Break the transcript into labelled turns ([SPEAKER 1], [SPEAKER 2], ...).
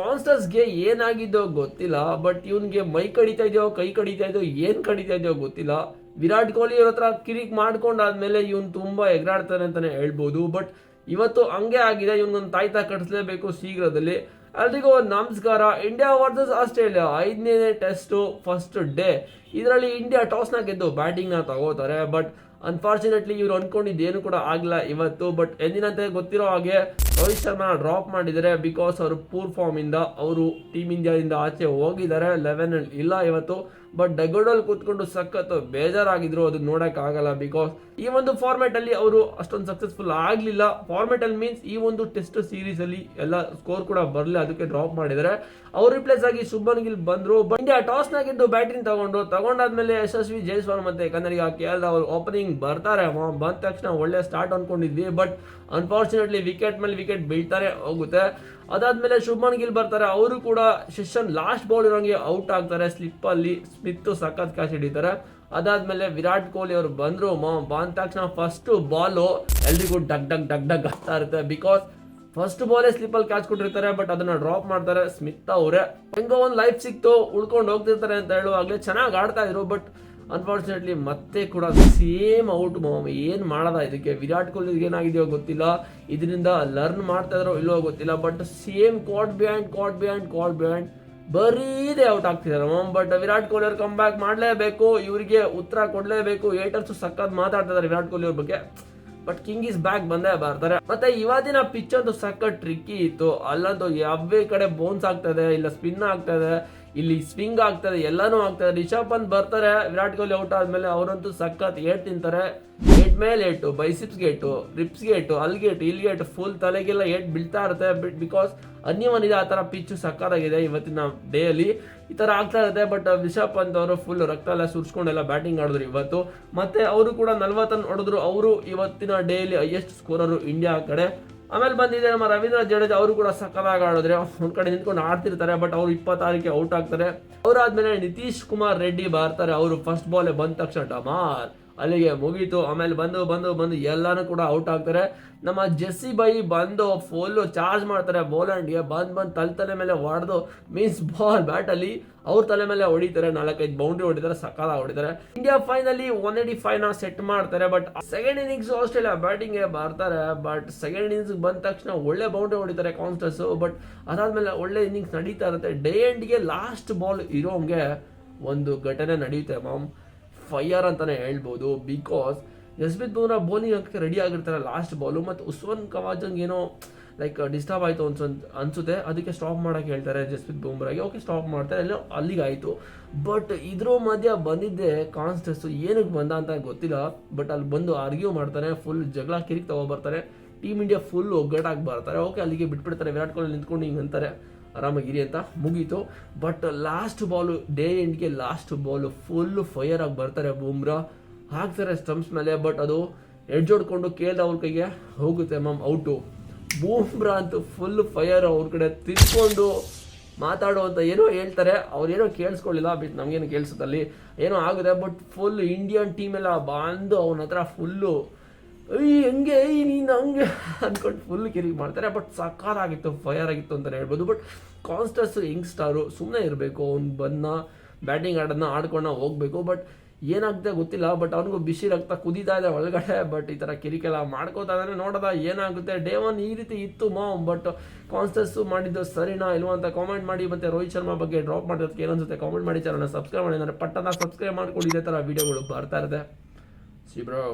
[SPEAKER 1] ಕಾನ್ಸ್ಟರ್ಸ್ಗೆ ಏನಾಗಿದ್ದೋ ಗೊತ್ತಿಲ್ಲ ಬಟ್ ಇವನ್ಗೆ ಮೈ ಕಡಿತಾ ಇದೆಯೋ, ಕೈ ಕಡಿತಾ ಇದೆಯೋ, ಏನ್ ಕಡಿತಾ ಇದೆಯೋ ಗೊತ್ತಿಲ್ಲ. ವಿರಾಟ್ ಕೊಹ್ಲಿ ಅವ್ರ ಹತ್ರ ಕಿರಿಕ್ ಮಾಡ್ಕೊಂಡಾದ್ಮೇಲೆ ಇವನ್ ತುಂಬಾ ಎಗರಾಡ್ತಾನೆ ಅಂತಾನೆ ಹೇಳ್ಬೋದು ಬಟ್ ಇವತ್ತು ಹಂಗೆ ಆಗಿದೆ, ಇವನ್ಗೊಂದು ತಾಯ್ತ ಕಟ್ಟಿಸ್ಲೇಬೇಕು ಶೀಘ್ರದಲ್ಲಿ. ಎಲ್ರಿಗೂ ನಮಸ್ಕಾರ ಇಂಡಿಯಾ ವರ್ಸಸ್ ಆಸ್ಟ್ರೇಲಿಯಾ ಐದನೇ ಟೆಸ್ಟ್ ಫಸ್ಟ್ ಡೇ ಇದರಲ್ಲಿ ಇಂಡಿಯಾ ಟಾಸ್ನ ಗೆದ್ದು ಬ್ಯಾಟಿಂಗ್ನ ತಗೋತಾರೆ ಬಟ್ ಅನ್ಫಾರ್ಚುನೇಟ್ಲಿ ಇವ್ರು ಅನ್ಕೊಂಡಿದ್ದೇನು ಕೂಡ ಆಗಿಲ್ಲ ಇವತ್ತು ಬಟ್ ಎಂದಿನಂತೆ ಗೊತ್ತಿರೋ ಹಾಗೆ ರೋಹಿತ್ ಶರ್ಮಾ ಡ್ರಾಪ್ ಮಾಡಿದ್ದಾರೆ ಬಿಕಾಸ್ ಅವರು ಪೂರ್ ಫಾರ್ಮ್ ಇಂದ ಅವರು ಟೀಮ್ ಇಂಡಿಯಾದಿಂದ ಆಚೆ ಹೋಗಿದ್ದಾರೆ ಲೆವೆನ್ ಇಲ್ಲ ಇವತ್ತು ಬಟ್ ಡಗೋಡಲ್ಲಿ ಕೂತ್ಕೊಂಡು ಸಖತ್ ಬೇಜಾರಾಗಿದ್ರು, ಅದನ್ನ ನೋಡೋಕ್ಕಾಗಲ್ಲ ಬಿಕಾಸ್ ಈ ಒಂದು ಫಾರ್ಮೆಟಲ್ಲಿ ಅವರು ಅಷ್ಟೊಂದು ಸಕ್ಸಸ್ಫುಲ್ ಆಗಲಿಲ್ಲ. ಫಾರ್ಮೆಟಲ್ಲಿ ಮೀನ್ಸ್ ಈ ಒಂದು ಟೆಸ್ಟ್ ಸೀರೀಸ್ ಅಲ್ಲಿ ಎಲ್ಲ ಸ್ಕೋರ್ ಕೂಡ ಬರಲಿಲ್ಲ, ಅದಕ್ಕೆ ಡ್ರಾಪ್ ಮಾಡಿದ್ದಾರೆ. ಅವ್ರು ರಿಪ್ಲೇಸ್ ಆಗಿ ಶುಭನ್ ಗಿಲ್ ಬಂದ್ರು ಬಟ್ ಇಂಡಿಯಾ ಟಾಸ್ ನಾಗಿದ್ದು ಬ್ಯಾಟಿಂಗ್ ತಗೊಂಡು ತಗೊಂಡಾದ್ಮೇಲೆ ಯಶಸ್ವಿ ಜೈಸ್ವಾಲ್ ಮತ್ತೆ ಕನ್ನಡಿಗ ಕೆ ಎಲ್ ರಾಹುಲ್ ಓಪನಿಂಗ್ ಬರ್ತಾರೆ. ಬಂದ ತಕ್ಷಣ ಒಳ್ಳೆ ಸ್ಟಾರ್ಟ್ ಅನ್ಕೊಂಡಿದ್ವಿ ಬಟ್ ಅನ್ಫಾರ್ಚುನೇಟ್ಲಿ ವಿಕೆಟ್ ಮೇಲೆ ವಿಕೆಟ್ ಬೀಳ್ತಾರೆ, ಹೋಗುತ್ತೆ. ಅದಾದ್ಮೇಲೆ ಶುಭಮನ್ ಗಿಲ್ ಬರ್ತಾರೆ, ಅವರು ಕೂಡ ಸೆಷನ್ ಲಾಸ್ಟ್ ಬಾಲ್ ಇರೋಂಗೆ ಔಟ್ ಆಗ್ತಾರೆ ಸ್ಲಿಪ್ ಅಲ್ಲಿ ಸ್ಮಿತ್ ಸಖತ್ ಕ್ಯಾಚ್ ಹಿಡಿತಾರೆ. ಅದಾದ್ಮೇಲೆ ವಿರಾಟ್ ಕೊಹ್ಲಿ ಅವರು ಬಂದ್ರು ಬಂದ ತಕ್ಷಣ ಫಸ್ಟ್ ಬಾಲು ಎಲ್ರಿಗೂ ಡಗ್ ಡಗ್ ಡಗ್ ಡಗ್ ಆಗ್ತಾ ಇರುತ್ತೆ ಬಿಕಾಸ್ ಫಸ್ಟ್ ಬಾಲೇ ಸ್ಲಿಪ್ಪಲ್ಲಿ ಕ್ಯಾಚ್ ಕೊಟ್ಟಿರ್ತಾರೆ ಬಟ್ ಅದನ್ನ ಡ್ರಾಪ್ ಮಾಡ್ತಾರೆ ಸ್ಮಿತ್ ಅವರೇ. ಹೆಂಗೋ ಒಂದು ಲೈಫ್ ಸಿಕ್ತು, ಉಳ್ಕೊಂಡು ಹೋಗ್ತಿರ್ತಾರೆ ಅಂತ ಹೇಳುವಾಗಲೇ ಚೆನ್ನಾಗಿ ಆಡ್ತಾ ಇದ್ರು ಬಟ್ ಅನ್ಫಾರ್ಚುನೇಟ್ಲಿ ಮತ್ತೆ ಕೂಡ ಸೇಮ್ ಔಟ್ ಏನು ಮಾಡದ ಇದಕ್ಕೆ? ವಿರಾಟ್ ಕೊಹ್ಲಿ ಏನಾಗಿದೆಯೋ ಗೊತ್ತಿಲ್ಲ. ಇದರಿಂದ ಲರ್ನ್ ಮಾಡ್ತಾ ಇದ್ರೋ ಇಲ್ಲೋ ಗೊತ್ತಿಲ್ಲ but same caught behind caught behind caught behind ಬರೀದೇ out ಆಗ್ತಿದ್ದಾರೆ ಬಟ್ ವಿರಾಟ್ ಕೊಹ್ಲಿ ಅವ್ರು ಕಮ್ ಬ್ಯಾಕ್ ಮಾಡಲೇಬೇಕು, ಇವರಿಗೆ ಉತ್ತರ ಕೊಡಲೇಬೇಕು. ಏಟರ್ಸ್ ಸಕ್ಕತ್ ಮಾತಾಡ್ತಾ ಇದ್ದಾರೆ ವಿರಾಟ್ ಕೊಹ್ಲಿ ಅವ್ರ ಬಗ್ಗೆ. ಬಟ್ ಕಿಂಗ್ ಇಸ್ ಬ್ಯಾಕ್ ಬಂದೇ ಬರ್ತಾರೆ. ಮತ್ತೆ ಇವತ್ತಿನ ಪಿಚ್ ಅಂತೂ ಸಕ್ಕ ಟ್ರಿಕ್ಕಿ ಇತ್ತು. ಅಲ್ಲಂತೂ ಯಾವೇ ಕಡೆ ಬೌನ್ಸ್ ಆಗ್ತದೆ ಇಲ್ಲ ಸ್ಪಿನ್ ಆಗ್ತದೆ ಇಲ್ಲಿ ಸ್ವಿಂಗ್ ಆಗ್ತದೆ, ಎಲ್ಲಾನು ಆಗ್ತದೆ. ರಿಷಬ್ ಪಂತ್ ಬರ್ತಾರೆ, ವಿರಾಟ್ ಕೊಹ್ಲಿ ಔಟ್ ಆದ್ಮೇಲೆ ಅವರಂತೂ ಸಖತ್ ಏಟ್ ತಿಂತಾರೆ. ಏಟ್ ಮೇಲೆ ಏಟು ಬೈಸಿಪ್ಸ್ ಗೇಟು ರಿಪ್ಸ್ ಗೇಟು ಅಲ್ಲಿ ಗೇಟು ಇಲ್ಲಿ ಗೇಟು ಫುಲ್ ತಲೆಗೆಲ್ಲ ಏಟ್ ಬೀಳ್ತಾ ಇರುತ್ತೆ. ಬಿಕಾಸ್ ಅನ್ಯವನ್ ಇದೆ, ಆ ತರ ಪಿಚ್ ಸಕ್ಕತ್ತಾಗಿದೆ ಇವತ್ತಿನ ಡೇ ಅಲ್ಲಿ. ಈ ತರ ಆಗ್ತಾ ಇರುತ್ತೆ ಬಟ್ ರಿಷಬ್ ಪಂತ್ ಅವರು ಫುಲ್ ರಕ್ತ ಎಲ್ಲ ಸುರ್ಸ್ಕೊಂಡೆಲ್ಲ ಬ್ಯಾಟಿಂಗ್ ಆಡಿದ್ರು ಇವತ್ತು. ಮತ್ತೆ ಅವರು ಕೂಡ ನಲ್ವತ್ತನ್ನು ಹೊಡೆದ್ರು. ಅವರು ಇವತ್ತಿನ ಡೇ ಅಲ್ಲಿ ಹೈಯೆಸ್ಟ್ ಸ್ಕೋರರು ಇಂಡಿಯಾ ಕಡೆ. ಆಮೇಲೆ ಬಂದಿದೆ ನಮ್ಮ ರವೀಂದ್ರ ಜಡೇಜಾ, ಅವರು ಕೂಡ ಸಕ್ಕದಾಗಿ ಆಡಿದ್ರೆ. ಒಂದ್ ಕಡೆ ನಿಂತ್ಕೊಂಡು ಆಡ್ತಿರ್ತಾರೆ ಬಟ್ ಅವ್ರು ಇಪ್ಪತ್ತಾರಕ್ಕೆ ಔಟ್ ಆಗ್ತಾರೆ. ಅವರಾದ್ಮೇಲೆ ನಿತೀಶ್ ಕುಮಾರ್ ರೆಡ್ಡಿ ಬರ್ತಾರೆ. ಅವರು ಫಸ್ಟ್ ಬಾಲೇ ಬಂದ ತಕ್ಷಣ ಡಮಾರ್. ಅಲ್ಲಿಗೆ ಮುಗೀತು. ಆಮೇಲೆ ಬಂದು ಬಂದು ಬಂದು ಎಲ್ಲಾನು ಕೂಡ ಔಟ್ ಆಗ್ತಾರೆ. ನಮ್ಮ ಜೆಸ್ಸಿ ಬೈ ಬಂದು ಫುಲ್ ಚಾರ್ಜ್ ಮಾಡ್ತಾರೆ. ಬೋಲ್ಯಾಂಡ್ಗೆ ಬಂದು ಬಂದು ತಲೆ ತಲೆ ಮೇಲೆ ಹೊಡೆದು ಮೀನ್ಸ್ ಬಾಲ್ ಬ್ಯಾಟ್ ಅಲ್ಲಿ ಅವ್ರ ತಲೆ ಮೇಲೆ ಹೊಡಿತಾರೆ. ನಾಲ್ಕೈದು ಬೌಂಡ್ರಿ ಹೊಡಿತಾರೆ ಸಕಾಲ ಹೊಡಿತಾರೆ. ಇಂಡಿಯಾ ಫೈನಲ್ಲಿ ಒನ್ ಏಟಿ ಫೈವ್ನ ಸೆಟ್ ಮಾಡ್ತಾರೆ but second innings Australia batting ಬರ್ತಾರೆ ಬಟ್ ಸೆಕೆಂಡ್ ಇನ್ನಿಂಗ್ಸ್ ಬಂದ ತಕ್ಷಣ ಒಳ್ಳೆ ಬೌಂಡ್ರಿ ಹೊಡಿತಾರೆ ಕಾನ್ಸ್ಟರ್ಸ್ ಬಟ್ ಅದಾದ್ಮೇಲೆ ಒಳ್ಳೆ ಇನ್ನಿಂಗ್ಸ್ ನಡೀತಾ ಇರುತ್ತೆ. ಡೇ ಎಂಡ್ಗೆ ಲಾಸ್ಟ್ ಬಾಲ್ ಇರೋಂಗೆ ಒಂದು ಘಟನೆ ನಡೆಯುತ್ತೆ ಮಾಮ್ ಫೈಯರ್ ಅಂತಾನೆ ಹೇಳ್ಬೋದು ಬಿಕಾಸ್ ಜಸ್ಪ್ರೀತ್ ಬೂಮ್ರಾ ಬೌಲಿಂಗ್ ಹಾಕಕ್ಕೆ ರೆಡಿ ಆಗಿರ್ತಾರೆ ಲಾಸ್ಟ್ ಬಾಲು ಮತ್ತು ಉಸ್ವನ್ ಕವಾಜಂಗ್ ಏನೋ ಲೈಕ್ ಡಿಸ್ಟರ್ಬ್ ಆಯಿತು ಅನ್ಸ್, ಅನ್ಸುತ್ತೆ. ಅದಕ್ಕೆ ಸ್ಟಾಪ್ ಮಾಡೋಕೆ ಹೇಳ್ತಾರೆ ಜಸ್ಪ್ರೀತ್ ಬೂಮ್ರಾಗೆ ಓಕೆ ಸ್ಟಾಪ್ ಮಾಡ್ತಾರೆ. ಎಲ್ಲೋ ಅಲ್ಲಿಗೆ ಆಯಿತು ಬಟ್ ಇದ್ರ ಮಧ್ಯ ಬಂದಿದ್ದೆ ಕಾನ್ಸ್ಟೆಸ್ಸು ಏನಕ್ಕೆ ಬಂದ ಅಂತ ಗೊತ್ತಿಲ್ಲ. ಬಟ್ ಅಲ್ಲಿ ಬಂದು ಆರ್ಗ್ಯೂ ಮಾಡ್ತಾರೆ ಫುಲ್ ಜಗಳ ಕಿರಿಕ್ ತಗೊಬರ್ತಾರೆ. ಟೀಮ್ ಇಂಡಿಯಾ ಫುಲ್ ಒಗ್ಗಟ್ಟಾಗಿ ಬರ್ತಾರೆ. ಓಕೆ ಅಲ್ಲಿಗೆ ಬಿಟ್ಬಿಡ್ತಾರೆ. ವಿರಾಟ್ ಕೊಹ್ಲಿ ನಿಂತ್ಕೊಂಡು ಹಿಂಗೆ ಅಂತಾರೆ. ಆರಾಮಾಗಿರಿ ಅಂತ ಮುಗೀತು. ಬಟ್ ಲಾಸ್ಟ್ ಬಾಲು ಡೇ ಎಂಡ್ಗೆ ಲಾಸ್ಟ್ ಬಾಲು ಫುಲ್ ಫೈಯರ್ ಆಗಿ ಬರ್ತಾರೆ ಬೂಮ್ರಾ. ಹಾಕ್ತಾರೆ ಸ್ಟಂಪ್ಸ್ ಮೇಲೆ ಬಟ್ ಅದು ಎಡ್ಜ್ ಹೊಡ್ಕೊಂಡು ಕೆ ಎಲ್ ರಾಹುಲ್ ಕೈಗೆ ಹೋಗುತ್ತೆ ಮ್ಯಾಮ್ ಔಟು ಬೂಮ್ರಾ ಅಂತೂ ಫುಲ್ ಫೈಯರ್ ಅವ್ರ ಕಡೆ ತಿರ್ಕೊಂಡು ಮಾತಾಡುವಂತ ಏನೋ ಹೇಳ್ತಾರೆ. ಅವ್ರೇನೋ ಕೇಳಿಸ್ಕೊಳ್ಳಿಲ್ಲ, ಬಿಟ್ ನಮಗೇನು ಕೇಳಿಸುತ್ತಲ್ಲಿ ಏನೋ ಆಗುತ್ತೆ ಬಟ್ ಫುಲ್ ಇಂಡಿಯನ್ ಟೀಮ್ ಎಲ್ಲ ಬಂದು ಅವನ ಹತ್ರ ಫುಲ್ಲು ಅಯ್ಯ ಹಂಗೆ? ನೀನು ಹಂಗೆ? ಅಂದ್ಕೊಂಡು ಫುಲ್ ಕಿರಿಕ್ ಮಾಡ್ತಾರೆ. ಬಟ್ ಸಕ್ಕತ್ತಾಗಿತ್ತು ಫೈರ್ ಆಗಿತ್ತು ಅಂತಲೇ ಹೇಳ್ಬೋದು. ಬಟ್ ಕಾನ್ಸ್ಟರ್ಸ್ ಯಂಗ್ಸ್ಟಾರು ಸುಮ್ಮನೆ ಇರಬೇಕು. ಅವ್ನು ಬಂದ ಬ್ಯಾಟಿಂಗ್ ಆಡೋದನ್ನ ಆಡ್ಕೊಂಡು ಹೋಗಬೇಕು. ಬಟ್ ಏನಾಗುತ್ತೆ ಗೊತ್ತಿಲ್ಲ. ಬಟ್ ಅವನಿಗೂ ಬಿಸಿ ರಕ್ತ ಕುದೀತಾ ಇದೆ ಒಳಗಡೆ. ಬಟ್ ಈ ಥರ ಕಿರಿಕೆಲ್ಲ ಮಾಡ್ಕೋತಾ ಇದ್ದಾನೆ ನೋಡೋದ, ಏನಾಗುತ್ತೆ? ಡೇ ಒನ್ ಈ ರೀತಿ ಇತ್ತು, ಮಾಮ್. ಬಟ್ ಕಾನ್ಸ್ಟರ್ಸು ಮಾಡಿದ್ದು ಸರಿನಾ ಇಲ್ವಾ ಅಂತ ಕಾಮೆಂಟ್ ಮಾಡಿ. ಮತ್ತೆ ರೋಹಿತ್ ಶರ್ಮಾ ಬಗ್ಗೆ ಡ್ರಾಪ್ ಮಾಡೋದಕ್ಕೆ ಏನನ್ಸುತ್ತೆ? ಕಾಮೆಂಟ್ ಮಾಡಿ ಚಾನಲ್ನ ಸಬ್ಸ್ಕ್ರೈಬ್ ಮಾಡಿ. ಅಂದರೆ ಪಟ್ಟನ ಸಬ್ಸ್ಕ್ರೈಬ್ ಮಾಡ್ಕೊಂಡು ಇದೇ ಥರ ವೀಡಿಯೋಗಳು ಬರ್ತಾ ಇರುತ್ತೆ. C bro